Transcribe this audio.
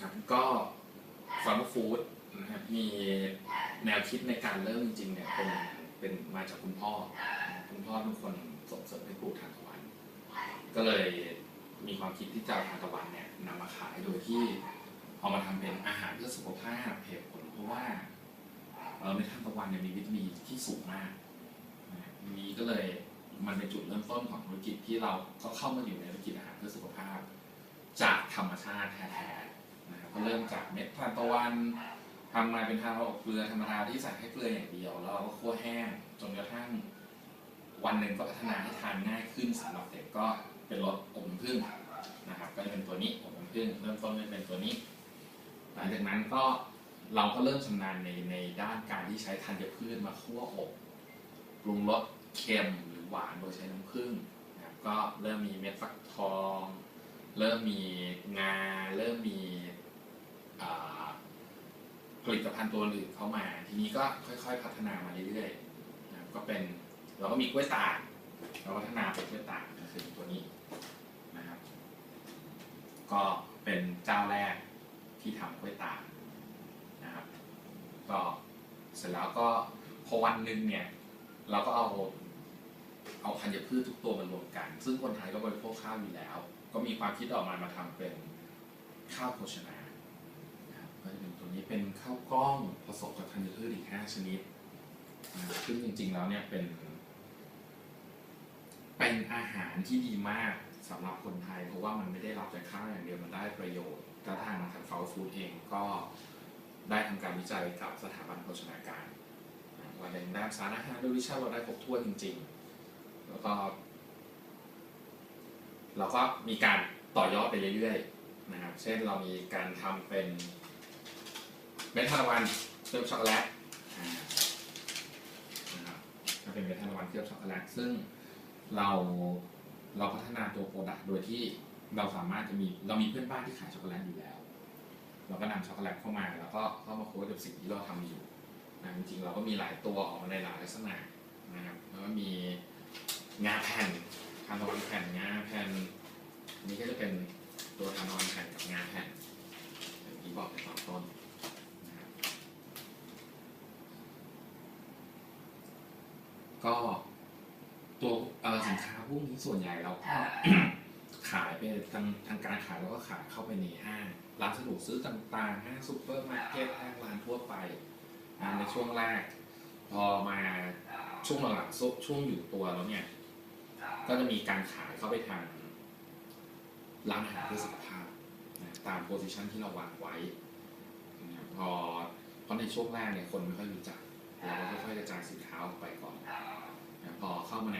ครับก็ฟาร์มฟู้ดนะครับมีแนวคิดในการเริ่มจริงๆเนี่ยเป็นเป็นมาจากคุณพ่อ คุณพ่อเป็นคนส่งเสริมให้ปลูกทานตะวัน ก็เลยมีความคิดที่จะทานตะวันเนี่ยนำมาขายโดยที่เอามาทำเป็นอาหารเพื่อสุขภาพเหตุผลเพราะว่าเออในทานตะวันเนี่ยมีวิตามินที่สูงมากนี้ก็เลยมันเป็นจุดเริ่มต้นของธุรกิจที่เราก็เข้ามาอยู่ในธุรกิจอาหารเพื่อสุขภาพ จากธรรมชาติแท้ๆ เริ่มจากเม็ดทานตะวันทำมาเป็นทานอบเกลือธรรมดาที่ใส่แค่เกลืออย่างเดียวแล้วเราก็คั่วแห้งจนกระทั่งวันหนึ่งก็พัฒนาให้ทานง่ายขึ้นสำหรับเด็กก็เป็นรสอบน้ำผึ้งนะครับ ก็จะเป็นตัวนี้อบน้ำผึ้งเริ่มต้นเป็นตัวนี้ หลังจากนั้นก็เราก็เริ่มชำนาญในในด้านการที่ใช้ธัญพืชมาคั่วอบปรุงรสเค็มหรือหวานโดยใช้น้ำผึ้งนะครับก็เริ่มมีเม็ดฟักทอง เริ่มมีงา เริ่มมีอ่า ผลิตภัณฑ์ตัวอื่นเข้ามา ทีนี้ก็ค่อย ๆ พัฒนามาเรื่อยๆนะก็เป็นเราก็มีกล้วยตากเราพัฒนาเป็นกล้วยตากก็คือตัวนี้นะครับ ก็เป็นเจ้าแรกที่ทำกล้วยตากนะครับ ก็เสร็จแล้วก็พอวันหนึ่งเนี่ย เราก็เอาเอาธัญพืชทุกตัวมารวมกัน ซึ่งคนไทยก็บริโภคข้าวอยู่แล้ว ก็มีความคิดออกมามาทำเป็นข้าวโภชนานะ ก็จะเป็นตัวนี้เป็นข้าวกล้องผสมกับธัญพืชอีก 5 ชนิดซึ่งจริงๆแล้วเนี่ยเป็นเป็นอาหารที่ดีมากสำหรับคนไทย เพราะว่ามันไม่ได้รับแต่ข้าวอย่างเดียวมันได้ประโยชน์กระทางทางฟาฟู้ดเองก็ได้ทำการวิจัยกับสถาบันโภชนาการว่าในด้านสารอาหารด้วยวิชาเราได้ครบถ้วนจริง ๆ แล้วก็เราก็มีการต่อยอดไปเรื่อยๆนะครับ เช่นเรามีการทำเป็น เมทานตะวันเคลือบช็อกโกแลตอ่านะครับก็เป็นเมทานตะวันเคลือบช็อกโกแลตซึ่งเราเราพัฒนาตัวโปรดักต์โดยที่เราสามารถจะมีเรามีเพื่อนบ้านที่ขายช็อกโกแลตอยู่แล้ว เราก็นำช็อกโกแลตเข้ามาแล้วก็เข้ามาโค้ดกับสิ่งที่เราทำอยู่นะจริงๆเราก็มีหลายตัวออกมาในหลายลักษณะนะครับแล้วก็มีงาแผ่นทานตะวันแผ่นงาแผ่นนนี้ก็จะเป็นตัวทานตะวันแผ่นกับงาแผ่นอย่างที่บอกในตอนต้นนะครับ ก็ตัวเอ่อสินค้าพวกนี้ส่วนใหญ่เราก็ขายไปทางทางการขายเราก็ขายเข้าไปในห้างร้านสะดวกซื้อต่างๆห้างซูเปอร์มาร์เก็ตห้างร้านทั่วไปอ่าในช่วงแรก พอมาช่วงหลังๆช่วงช่วงอยู่ตัวแล้วเนี่ย ก็จะมีการขายเข้าไปทางร้านอาหารเพื่อสุขภาพนะตามโพซิชันที่เราวางไว้นะครับพอเพราะในช่วงแรกเนี่ยคนไม่ค่อยรู้จัก เราก็ค่อยกระจายสินค้าออกไปก่อน พอเข้ามาใน